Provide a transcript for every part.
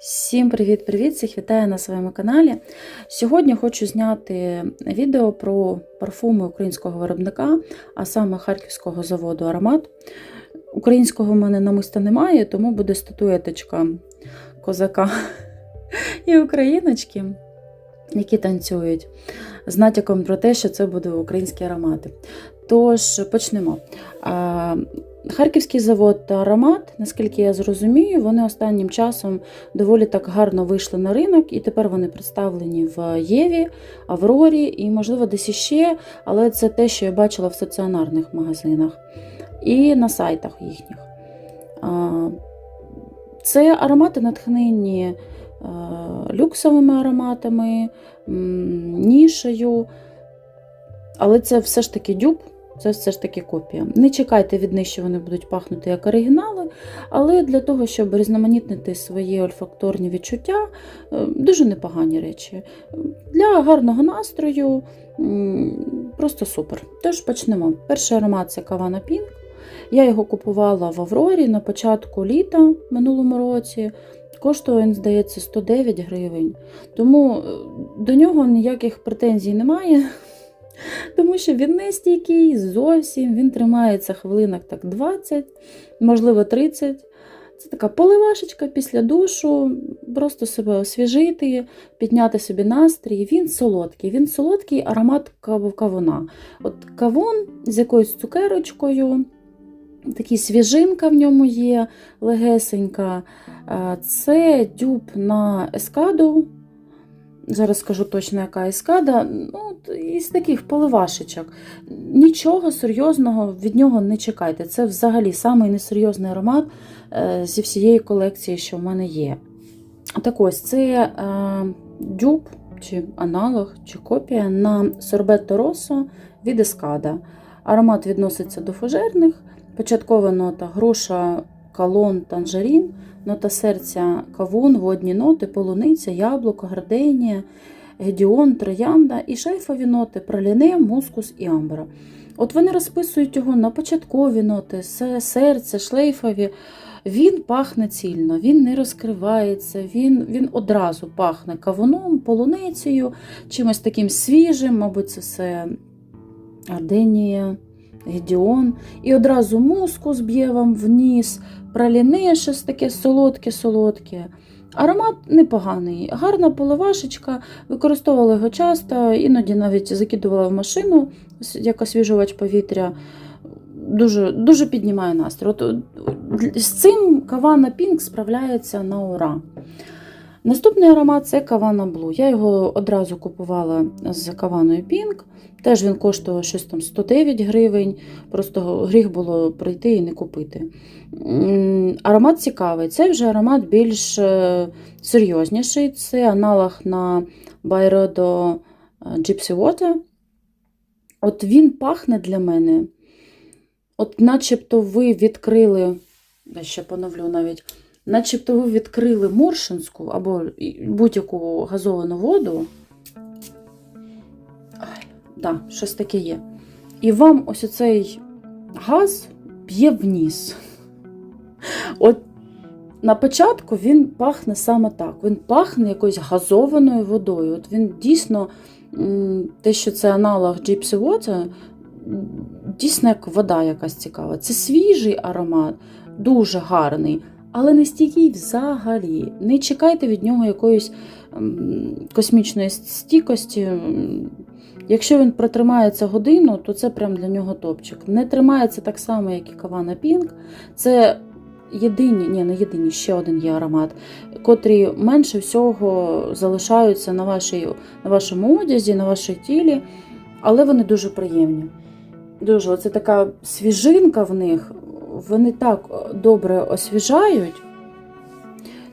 Всім привіт-привіт! Всіх вітаю на своєму каналі. Сьогодні хочу зняти відео про парфуми українського виробника, а саме харківського заводу Аромат. Українського в мене намиста немає, тому буде статуеточка козака і україночки, які танцюють, з натяком про те, що це будуть українські аромати. Тож почнемо. Харківський завод та аромат, наскільки я зрозумію, вони останнім часом доволі так гарно вийшли на ринок, і тепер вони представлені в Єві, Аврорі і, можливо, десь іще, але це те, що я бачила в стаціонарних магазинах і на сайтах їхніх. Це аромати натхнені люксовими ароматами, нішею, але це все ж таки дюб. Це все ж таки копія. Не чекайте від них, що вони будуть пахнути як оригінали, але для того, щоб різноманітнити свої ольфакторні відчуття, е, дуже непогані речі. Для гарного настрою просто супер. Тож почнемо. Перший аромат це Кавана Пінк. Я його купувала в Аврорі на початку літа минулому році. Коштує, він, здається, 109 гривень. Тому е, до нього ніяких претензій немає. Тому що він не стійкий зовсім, він тримається хвилинок так 20, можливо, 30. Це така поливашечка після душу, просто себе освіжити, підняти собі настрій. Він солодкий. Він солодкий аромат кавуна. От кавун з якоюсь цукерочкою, такий свіжинка в ньому є, легесенька. Це дюб на ескаду. Зараз скажу точно, яка ескада. Ну, от із таких поливашечок. Нічого серйозного від нього не чекайте. Це взагалі самий несерйозний аромат е, зі всієї колекції, що в мене є. Так ось, це е, дюб, чи аналог, чи копія на сорбетто росо від ескада. Аромат відноситься до фужерних. Початкова нота груша, калон, танжерін, нота серця, кавун, водні ноти, полуниця, яблуко, гарденія, гедіон, троянда і шейфові ноти, праліне, мускус і амбра. От вони розписують його на початкові ноти, серце, шлейфові. Він пахне цільно, він не розкривається, він, він одразу пахне кавуном, полуницею, чимось таким свіжим, мабуть, це все Арденія, Гедіон. І одразу мускус б'є вам вниз, праліне щось таке солодке-солодке. Аромат непоганий, гарна поливашечка, використовувала його часто, іноді навіть закидувала в машину як освіжувач повітря. Дуже, дуже піднімає настрій. От, з цим Кавана Пінк справляється на ура. Наступний аромат це Кавана Блу. Я його одразу купувала з Каваною Пінк. Теж він коштував щось там 109 гривень. Просто гріх було прийти і не купити. Аромат цікавий. Це вже аромат більш е, серйозніший. Це аналог на Байредо Gypsy Water. От він пахне для мене. От начебто ви відкрили, я ще поновлю навіть, начебто ви відкрили Моршинську або будь-яку газовану воду. Ай, да, щось таке є. І вам ось оцей газ б'є вниз. От на початку він пахне саме так. Він пахне якоюсь газованою водою. От він дійсно, те, що це аналог Gypsy Water, дійсно як вода якась цікава. Це свіжий аромат, дуже гарний, але не стійкий взагалі. Не чекайте від нього якоїсь космічної стійкості. Якщо він протримається годину, то це прям для нього топчик. Не тримається так само, як і Кавана Пінк. Це єдині, ні, не єдині, ще один є аромат, котрі менше всього залишаються на, вашій, на вашому одязі, на вашій тілі, але вони дуже приємні. Дуже, оце така свіжинка в них, вони так добре освіжають.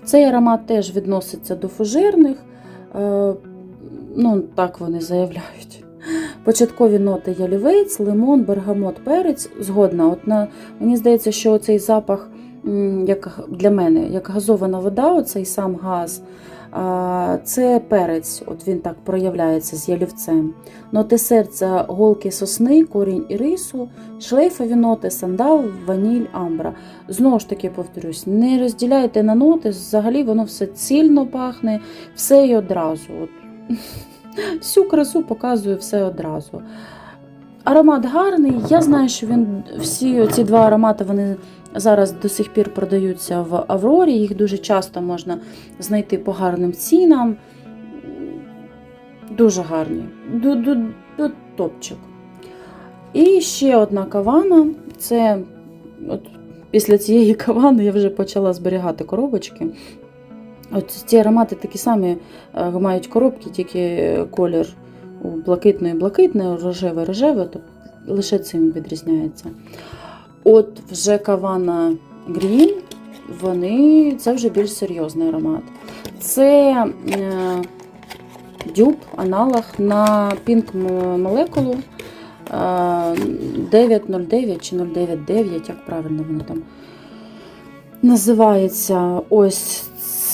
Цей аромат теж відноситься до фужерних, е, ну, так вони заявляють. Початкові ноти ялівець, лимон, бергамот, перець. Згодна. От на, мені здається, що цей запах як для мене, як газована вода, оцей сам газ. Це перець, от він так проявляється з ялівцем. Ноти серця, голки сосни, корінь ірису, шлейфові ноти, сандал, ваніль, амбра. Знову ж таки повторюсь, не розділяйте на ноти, взагалі воно все цільно пахне, все і одразу. От. Всю красу показує все одразу. Аромат гарний. Я знаю, що він всі ці два аромати вони зараз до сих пір продаються в Аврорі. Їх дуже часто можна знайти по гарним цінам. Дуже гарні. Топчик. І ще одна кавана. Це от після цієї кавани я вже почала зберігати коробочки. От ці аромати такі самі е, мають коробки, тільки колір у блакитної блакитний, рожевий рожевий, тобто лише цим відрізняється. От вже кавана Green, вони, це вже більш серйозний аромат. Це е, дюб, аналог на Pink молекулу е, 909 чи 099, як правильно воно там називається. Ось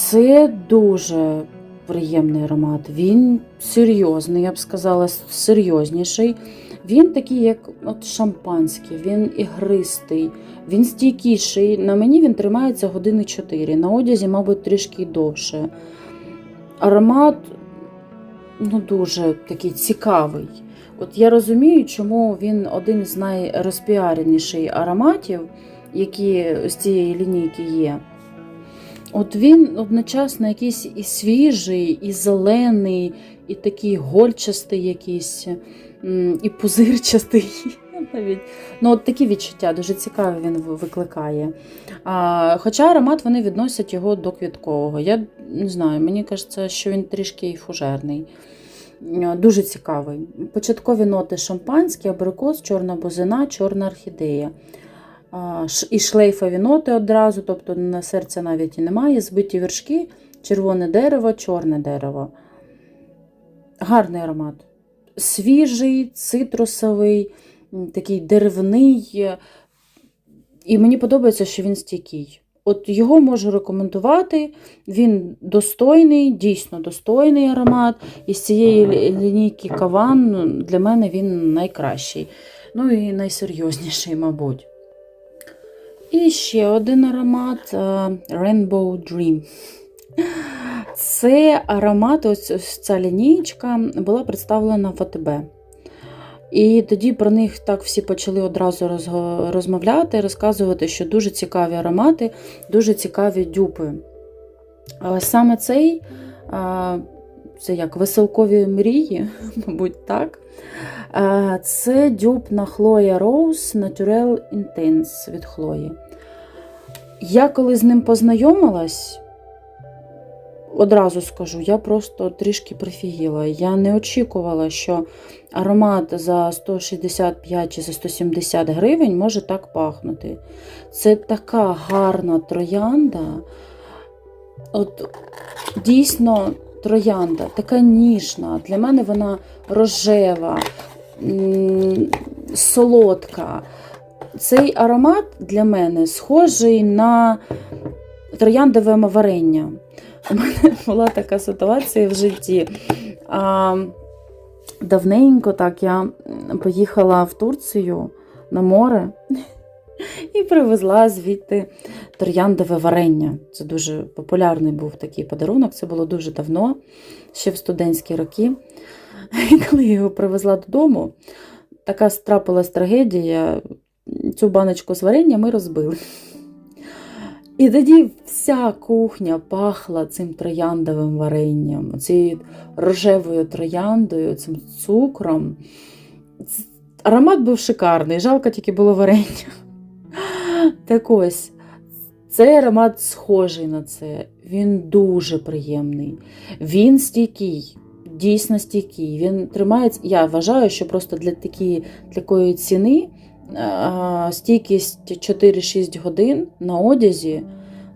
це дуже приємний аромат. Він серйозний, я б сказала, серйозніший. Він такий, як от шампанський, він ігристий, він стійкіший. На мені він тримається години 4, на одязі, мабуть, трішки довше. Аромат ну, дуже такий цікавий. От я розумію, чому він один з найрозпіареніших ароматів, які з цієї лінійки є. От він одночасно якийсь і свіжий, і зелений, і такий гольчастий якийсь, і пузирчастий. Навіть. Ну, от такі відчуття дуже цікаві він викликає. А, хоча аромат вони відносять його до квіткового. Я не знаю, мені кажеться, що він трішки і фужерний. Дуже цікавий. Початкові ноти шампанське, абрикос, чорна бузина, чорна орхідея. І шлейфові ноти одразу, тобто на серця навіть і немає. Збиті вершки, червоне дерево, чорне дерево. Гарний аромат. Свіжий, цитрусовий, такий деревний. І мені подобається, що він стійкий. От його можу рекомендувати. Він достойний, дійсно достойний аромат. І з цієї лінійки каван ну, для мене він найкращий. Ну і найсерйозніший, мабуть. І ще один аромат е, Rainbow Dream. Це аромат, ось, ця лінійка була представлена в АТБ. І тоді про них так всі почали одразу розмовляти, розказувати, що дуже цікаві аромати, дуже цікаві дюпи. Саме цей, це як веселкові мрії, мабуть, так. Це дюб на Chloe Rose Natural Intense від Хлої. Я коли з ним познайомилась, одразу скажу, я просто трішки прифігіла. Я не очікувала, що аромат за 165 чи за 170 гривень може так пахнути. Це така гарна троянда. От дійсно троянда, така ніжна. Для мене вона рожева, солодка. Цей аромат для мене схожий на трояндове варення. У мене була така ситуація в житті. А, давненько так я поїхала в Турцію на море і привезла звідти трояндове варення. Це дуже популярний був такий подарунок. Це було дуже давно, ще в студентські роки. І коли я його привезла додому, така трапилась трагедія. Цю баночку з варення ми розбили. І тоді вся кухня пахла цим трояндовим варенням, цією рожевою трояндою, цим цукром. Аромат був шикарний, жалко тільки було варення. Так ось, цей аромат схожий на це. Він дуже приємний. Він стійкий, дійсно стійкий. Він тримається. Я вважаю, що просто для такі, такої ціни стійкість 4-6 годин на одязі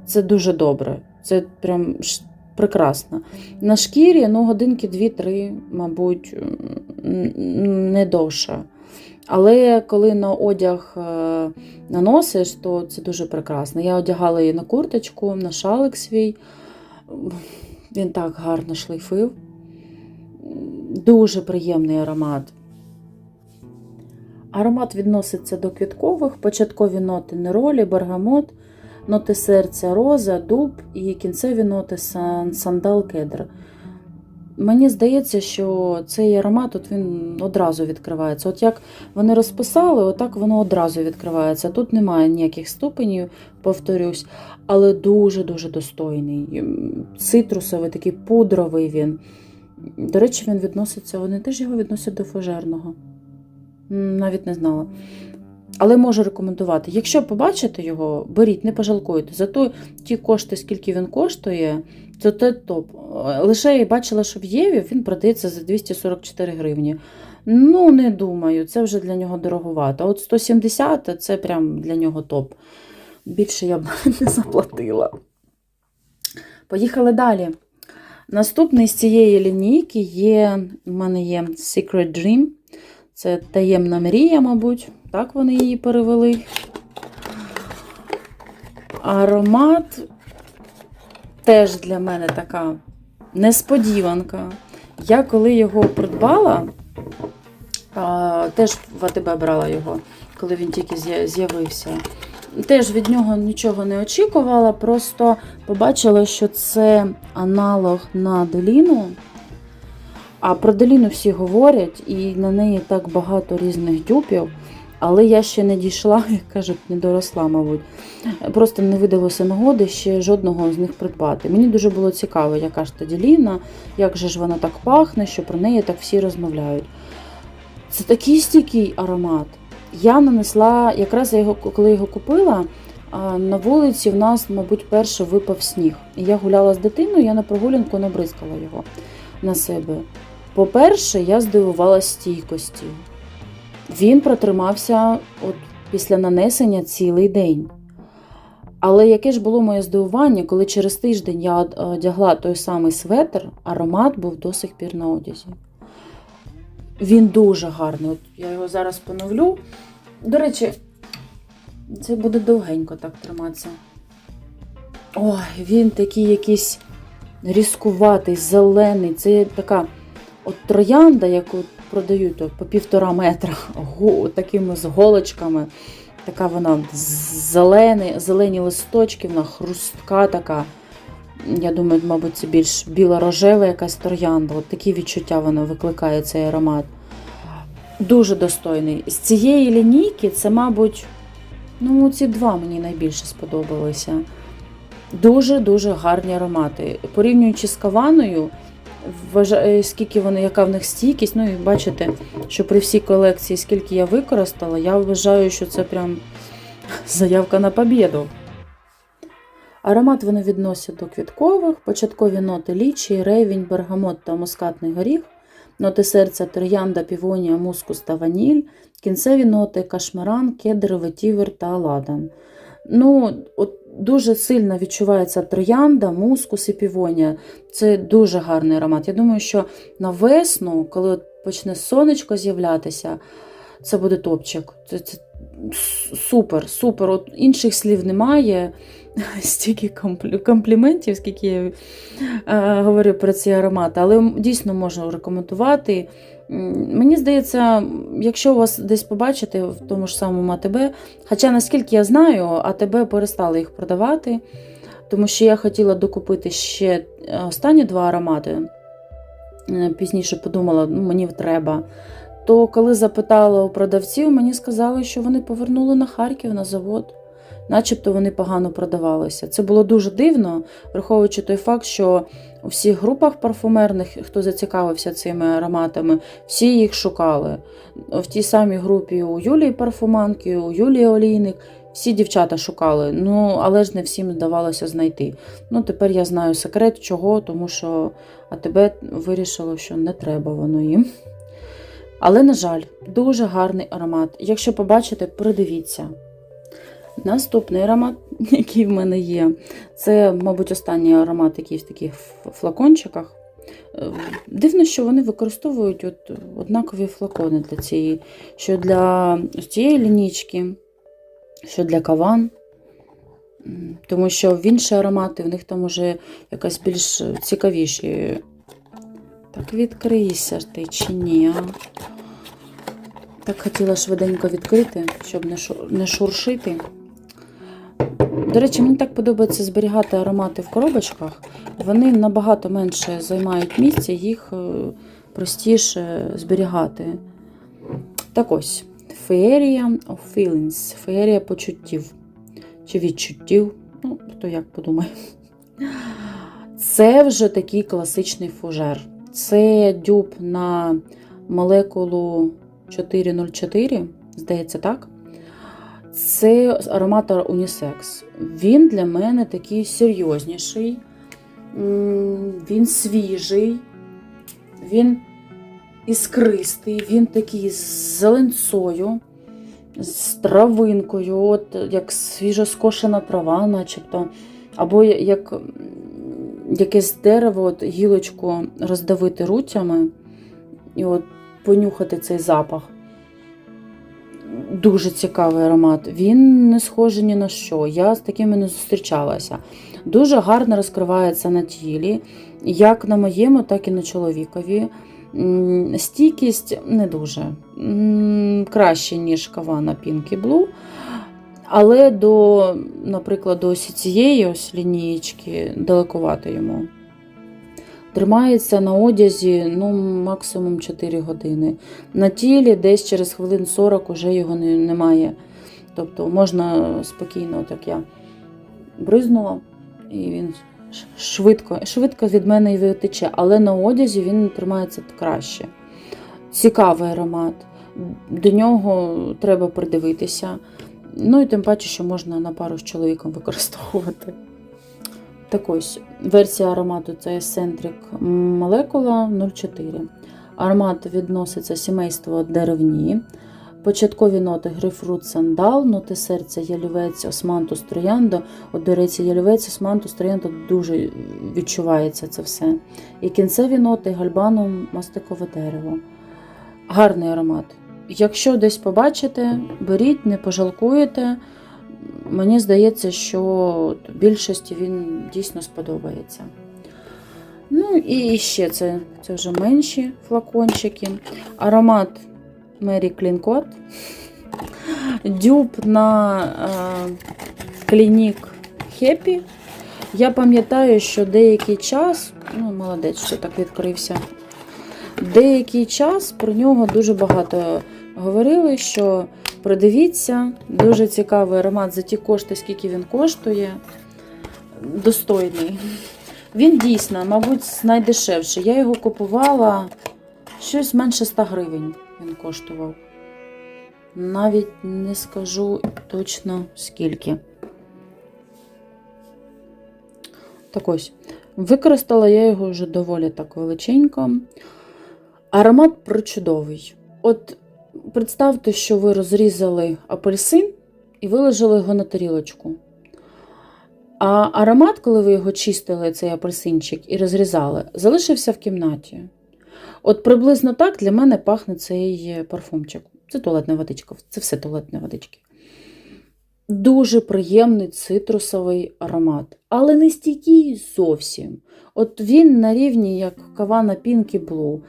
це дуже добре. Це прям прекрасно. На шкірі ну, годинки 2-3, мабуть, не довше. Але коли на одяг е, наносиш, то це дуже прекрасно. Я одягала її на курточку, на шалик свій. Він так гарно шлейфив. Дуже приємний аромат. Аромат відноситься до квіткових, початкові ноти неролі, бергамот, ноти серця, роза, дуб і кінцеві ноти сан- сандал кедр. Мені здається, що цей аромат от він одразу відкривається. От як вони розписали, отак воно одразу відкривається. Тут немає ніяких ступенів, повторюсь, але дуже-дуже достойний. Цитрусовий, такий пудровий він. До речі, він відноситься, вони теж його відносять до фужерного. Навіть не знала. Але можу рекомендувати. Якщо побачите його, беріть, не пожалкуйте. Зато ті кошти, скільки він коштує, це топ. Е, Лише я бачила, що в Єві він продається за 244 гривні. Ну, не думаю, це вже для нього дороговато. От 170 це прям для нього топ. Більше я б не заплатила. Поїхали далі. Наступний з цієї лінійки є, у мене є Secret Dream. Це таємна мрія, мабуть. Так вони її перевели. Аромат теж для мене така несподіванка. Я коли його придбала, теж в АТБ брала його, коли він тільки з'явився. Теж від нього нічого не очікувала, просто побачила, що це аналог на Деліну. А про Деліну всі говорять, і на неї так багато різних дюпів. Але я ще не дійшла, як кажуть, не доросла, мабуть. Просто не видалося нагоди ще жодного з них придбати. Мені дуже було цікаво, яка ж та Деліна, як же ж вона так пахне, що про неї так всі розмовляють. Це такий стійкий аромат. Я нанесла, якраз я його, коли його купила, на вулиці в нас, мабуть, перше випав сніг. І я гуляла з дитиною, я на прогулянку набризкала його на себе. По-перше, я здивувалася стійкості. Він протримався от після нанесення цілий день. Але яке ж було моє здивування, коли через тиждень я одягла той самий светр, аромат був до сих пір на одязі. Він дуже гарний. От я його зараз поновлю. До речі, це буде довгенько так триматися. Ой, він такий якийсь різкуватий, зелений. Це така от троянда, яку продають от, по півтора метра, гу- такими з голочками. Така вона зелені, зелені листочки, вона хрустка така. Я думаю, мабуть, це більш біла-рожева якась троянда. От такі відчуття вона викликає цей аромат. Дуже достойний. З цієї лінійки це, мабуть, ну, ці два мені найбільше сподобалися. Дуже-дуже гарні аромати. Порівнюючи з каваною, скільки вони, яка в них стійкість. Ну і бачите, що при всій колекції, скільки я використала, я вважаю, що це прям заявка на побіду. Аромат вони відносять до квіткових, початкові ноти лічі, ревінь, бергамот та мускатний горіх, ноти серця троянда, півонія, мускус та ваніль, кінцеві ноти кашмаран, кедр, ветівер та ладан. Ну, от дуже сильно відчувається троянда, мускус і півонія. Це дуже гарний аромат. Я думаю, що на весну, коли от почне сонечко з'являтися, це буде топчик. Це, це супер, супер. От інших слів немає. Стільки комплі- компліментів, скільки я е, говорю про ці аромати, але дійсно можу рекомендувати. Мені здається, якщо вас десь побачите в тому ж самому АТБ, хоча наскільки я знаю, АТБ перестали їх продавати, тому що я хотіла докупити ще е, останні два аромати. Е, Пізніше подумала, ну, мені треба. То коли запитала у продавців, мені сказали, що вони повернули на Харків на завод, начебто вони погано продавалися. Це було дуже дивно, враховуючи той факт, що у всіх групах парфумерних, хто зацікавився цими ароматами, всі їх шукали. В тій самій групі у Юлії Парфуманки, у Юлії Олійник, всі дівчата шукали, ну але ж не всім вдавалося знайти. Ну, тепер я знаю секрет, чого, тому що АТБ вирішило, що не треба воно їм. Але, на жаль, дуже гарний аромат. Якщо побачите, придивіться. Наступний аромат, який в мене є, це, мабуть, останній аромат, який в таких флакончиках. Е, Дивно, що вони використовують от однакові флакони для цієї, що для цієї лінічки, що для каван. Тому що в інші аромати в них там уже якась більш цікавіші. Так відкрийся ти чи ні? а? Так хотіла швиденько відкрити, щоб не шуршити. До речі, мені так подобається зберігати аромати в коробочках. Вони набагато менше займають місця, їх е, простіше зберігати. Так ось, Feria of Feelings, феєрія почуттів чи відчуттів. Ну, хто як подумає. Це вже такий класичний фужер. Це дюб на молекулу 404, здається, так. Це ароматор унісекс. Він для мене такий серйозніший, він свіжий, він іскристий, він такий з зеленцою, з травинкою, от як свіжоскошена трава, начебто, або як якесь дерево, от гілочку роздавити руцями і от понюхати цей запах. Дуже цікавий аромат. Він не схожий ні на що. Я з такими не зустрічалася. Дуже гарно розкривається на тілі, як на моєму, так і на чоловікові. Стійкість не дуже. Краще, ніж кава на Pinky Blue. Але до, наприклад, до ось цієї ось лінієчки далекувато йому. Тримається на одязі ну, максимум 4 години. На тілі десь через хвилин 40 уже його не, немає. Тобто можна спокійно, так я бризнула, і він швидко, швидко від мене і витече, але на одязі він тримається краще. Цікавий аромат. До нього треба придивитися. Ну і тим паче, що можна на пару з чоловіком використовувати. Так ось, версія аромату це Eccentric молекула 04. Аромат відноситься сімейство деревні. Початкові ноти грейпфрут, сандал, ноти серця, ялівець, османтус, троянда. От, до речі, ялівець, османтус, троянда дуже відчувається це все. І кінцеві ноти гальбаном, мастикове дерево. Гарний аромат. Якщо десь побачите, беріть, не пожалкуєте. Мені здається, що більшості він дійсно сподобається. Ну і ще це, це вже менші флакончики. Аромат Clean Coat. Дюб на е, клінік Happy. Я пам'ятаю, що деякий час, ну, молодець, що так відкрився. Деякий час про нього дуже багато говорили, що придивіться, дуже цікавий аромат за ті кошти, скільки він коштує. Достойний. Він дійсно, мабуть, найдешевший. Я його купувала щось менше 100 гривень він коштував. Навіть не скажу точно скільки. Так ось, використала я його вже доволі так величенько. Аромат причудовий. От представте, що ви розрізали апельсин і виложили його на тарілочку. А аромат, коли ви його чистили, цей апельсинчик, і розрізали, залишився в кімнаті. От приблизно так для мене пахне цей парфумчик. Це туалетна водичка, це все туалетні водички. Дуже приємний цитрусовий аромат, але не стійкий зовсім. От він на рівні, як кава на Pinky Blue,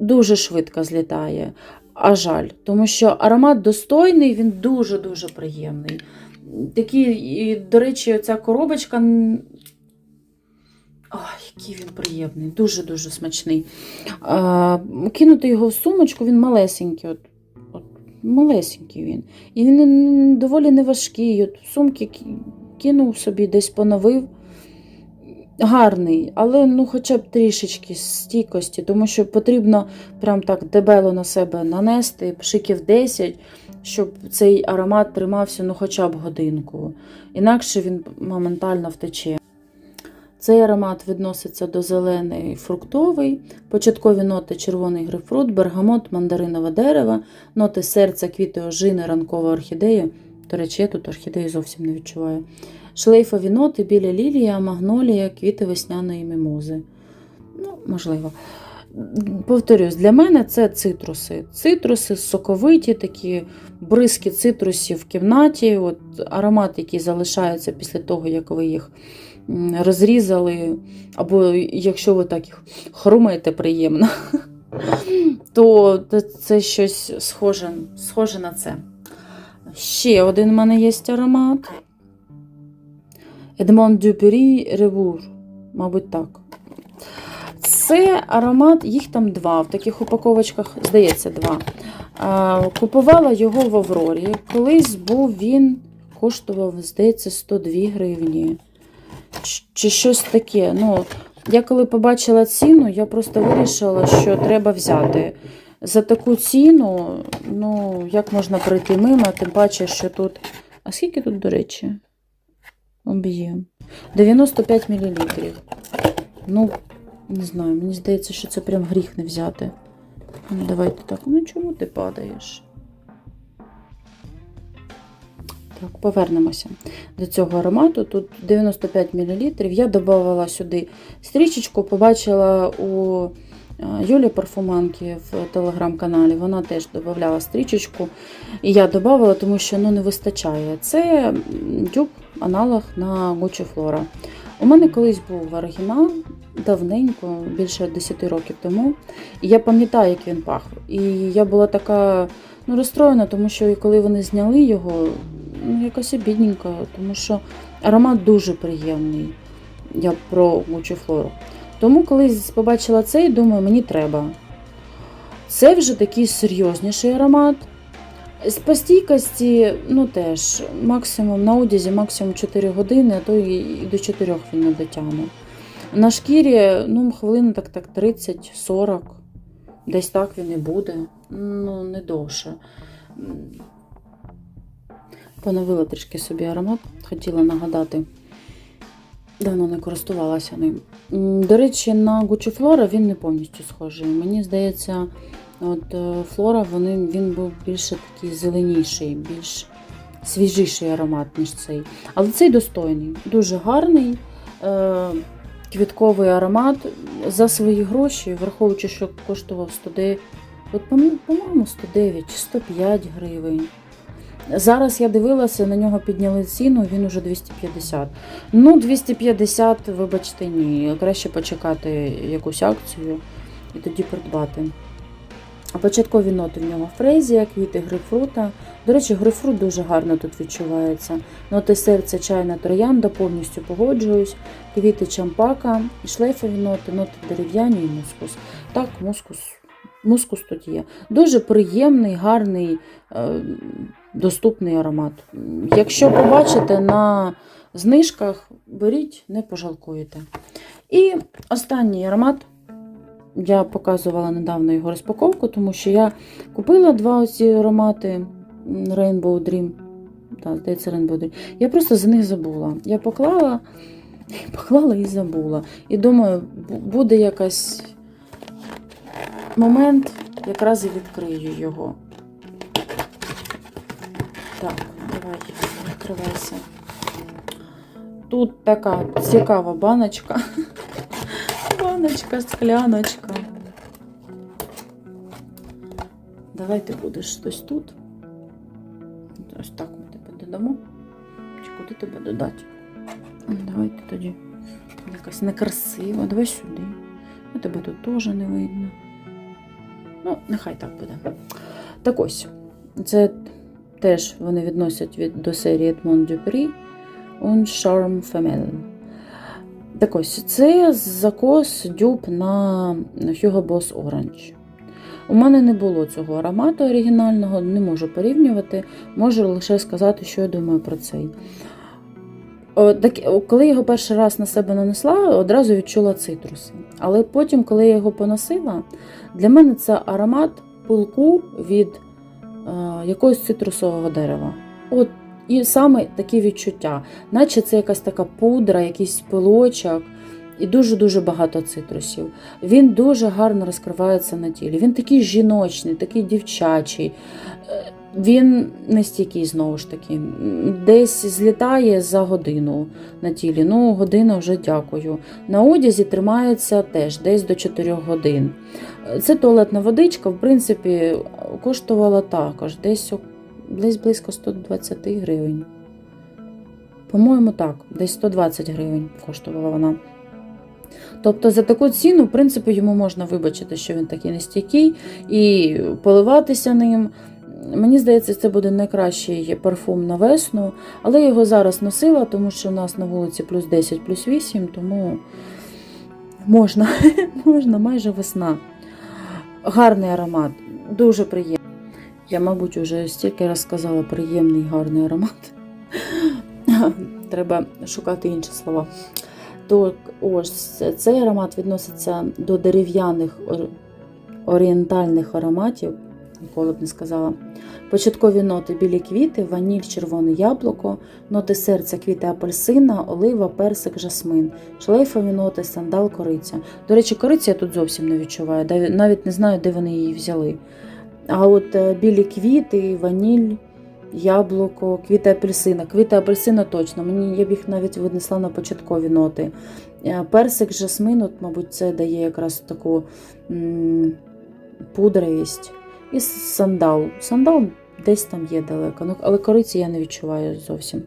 дуже швидко злітає. А жаль, тому що аромат достойний, він дуже-дуже приємний. Такий, і, до речі, ця коробочка. Ой, який він приємний, дуже-дуже смачний. А, кинути його в сумочку, він малесенький. От, от, малесенький він. І він доволі неважкий. От сумки кинув собі, десь поновив. Гарний, але ну хоча б трішечки стійкості, тому що потрібно прям так дебело на себе нанести, пшиків 10, щоб цей аромат тримався ну хоча б годинку. Інакше він моментально втече. Цей аромат відноситься до зелений фруктовий, початкові ноти червоний грейпфрут, бергамот, мандаринове дерево, ноти серця, квіти ожини, ранкова орхідея. До речі, я тут орхідеї зовсім не відчуваю. Шлейфові ноти, біля лілія, магнолія, квіти весняної мімози. Ну, можливо. Повторюсь, для мене це цитруси. Цитруси соковиті, такі бризки цитрусів в кімнаті. От аромат, який залишається після того, як ви їх розрізали, або якщо ви так їх хрумаєте приємно, то це щось схоже, схоже на це. Ще один в мене є аромат. Едмон Дюпері Ревур, мабуть, так. Це аромат, їх там два. В таких упаковочках, здається, два. Купувала його в Аврорі. Колись був він, коштував, здається, 102 гривні. Чи щось таке. Ну, я коли побачила ціну, я просто вирішила, що треба взяти. За таку ціну, ну, як можна пройти мимо, тим паче, що тут. А скільки тут, до речі? Об'єм. 95 мл. Ну, не знаю, мені здається, що це прям гріх не взяти. Ну, давайте так. Ну чому ти падаєш? Так, повернемося до цього аромату. Тут 95 мл. Я додавала сюди стрічечку, побачила у е, Юлі Парфуманки в телеграм-каналі. Вона теж додавала стрічечку. І я додавала, тому що ну, не вистачає. Це дюб аналог на Gucci Flora. У мене колись був оригінал давненько, більше 10 років тому. І я пам'ятаю, як він пах. І я була така ну, розстроєна, тому що коли вони зняли його, ну, якось обідненько, тому що аромат дуже приємний. Я про Gucci Flora. Тому, коли побачила цей, думаю, мені треба. Це вже такий серйозніший аромат. По стійкості, ну теж, максимум на одязі, максимум 4 години, а то і до 4 він не дотягне. На шкірі, ну, хвилин так, так 30-40, десь так він і буде. Ну, не довше. Поновила трішки собі аромат, хотіла нагадати. Давно не користувалася ним. До речі, на Gucci Flora він не повністю схожий. Мені здається, от е, Flora вони, він був більше такий зеленіший, більш свіжіший аромат, ніж цей. Але цей достойний, дуже гарний. Е, Квітковий аромат за свої гроші, враховуючи, що коштував 109, от, по-моєму, 109 чи 105 гривень. Зараз я дивилася, на нього підняли ціну, він уже 250. Ну, 250, вибачте, ні. Краще почекати якусь акцію і тоді придбати. Початкові ноти в нього фрезія, квіти грейпфрута. До речі, грейпфрут дуже гарно тут відчувається. Ноти серця, чайна троянда, повністю погоджуюсь. Квіти чампака, і шлейфові ноти, ноти дерев'яні і мускус. Так, мускус. Мускус тут є. Дуже приємний, гарний, е, доступний аромат. Якщо побачите на знижках, беріть, не пожалкуєте. І останній аромат. Я показувала недавно його розпаковку, тому що я купила два оці аромати Rainbow Dream. Так, здається, Rainbow Dream. Я просто за них забула. Я поклала, поклала і забула. І думаю, буде якась момент, якраз і відкрию його. Так, давай, відкривайся. Тут така цікава баночка. Баночка, скляночка. Давай ти будеш щось тут. Ось так ми тебе додамо. Чи куди тебе додати? Давай ти тоді. Якась некрасива. Давай сюди. А тебе тут теж не видно. Ну, нехай так буде. Так ось. Це теж вони відносять від, до серії Edmond Dupri Un Charm Femelle. Так ось, це закос дюб на Hugo Boss Orange. У мене не було цього аромату оригінального, не можу порівнювати, можу лише сказати, що я думаю про цей. Так, коли я його перший раз на себе нанесла, одразу відчула цитруси. Але потім, коли я його поносила, для мене це аромат пилку від якогось цитрусового дерева. От і саме такі відчуття, наче це якась така пудра, якийсь пилочок, і дуже-дуже багато цитрусів. Він дуже гарно розкривається на тілі. Він такий жіночний, такий дівчачий. Він не стійкий знову ж таки. Десь злітає за годину на тілі. Ну, година вже дякую. На одязі тримається теж десь до 4 годин. Це туалетна водичка, в принципі, коштувала також десь, десь близько 120 гривень. По-моєму, так, десь 120 гривень коштувала вона. Тобто за таку ціну, в принципі, йому можна вибачити, що він такий нестійкий, і поливатися ним. Мені здається, це буде найкращий парфум на весну, але я його зараз носила, тому що у нас на вулиці плюс 10, плюс 8, тому можна, можна, майже весна. Гарний аромат, дуже приємний. Я, мабуть, вже стільки раз сказала приємний гарний аромат. Треба шукати інші слова. То ось цей аромат відноситься до дерев'яних орієнтальних ароматів, ніколи б не сказала. Початкові ноти білі квіти, ваніль, червоне яблуко, ноти серця, квіти апельсина, олива, персик, жасмин, шлейфові ноти, сандал, кориця. До речі, кориця я тут зовсім не відчуваю, навіть не знаю, де вони її взяли. А от е, білі квіти, ваніль, яблуко, квіти апельсина. Квіти апельсина точно. Мені я б їх навіть віднесла на початкові ноти. Е, Персик, жасмин, от, мабуть, це дає якраз таку м, пудровість. І сандал. Сандал десь там є далеко, ну, але кориці я не відчуваю зовсім.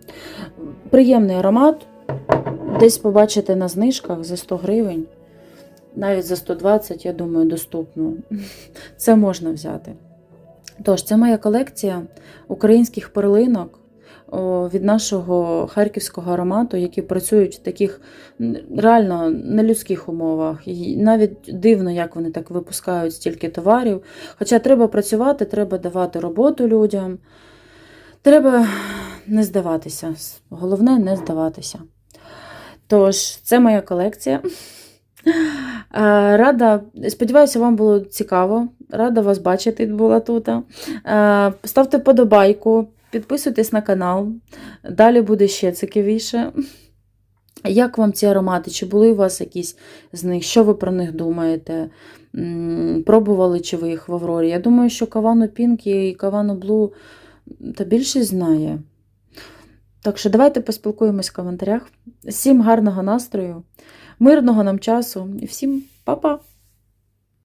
Приємний аромат. Десь побачите на знижках за 100 гривень. Навіть за 120, я думаю, доступно. Це можна взяти. Тож, це моя колекція українських перлинок від нашого харківського аромату, які працюють в таких реально нелюдських умовах. І навіть дивно, як вони так випускають стільки товарів. Хоча треба працювати, треба давати роботу людям. Треба не здаватися. Головне не здаватися. Тож, це моя колекція. Рада, сподіваюся, вам було цікаво. Рада вас бачити була тут. Ставте вподобайку, підписуйтесь на канал. Далі буде ще цікавіше. Як вам ці аромати? Чи були у вас якісь з них? Що ви про них думаєте? Пробували чи ви їх в Аврорі? Я думаю, що Кавану Пінк і Кавану Блу та більшість знає. Так що давайте поспілкуємось в коментарях. Всім гарного настрою, мирного нам часу і всім па-па!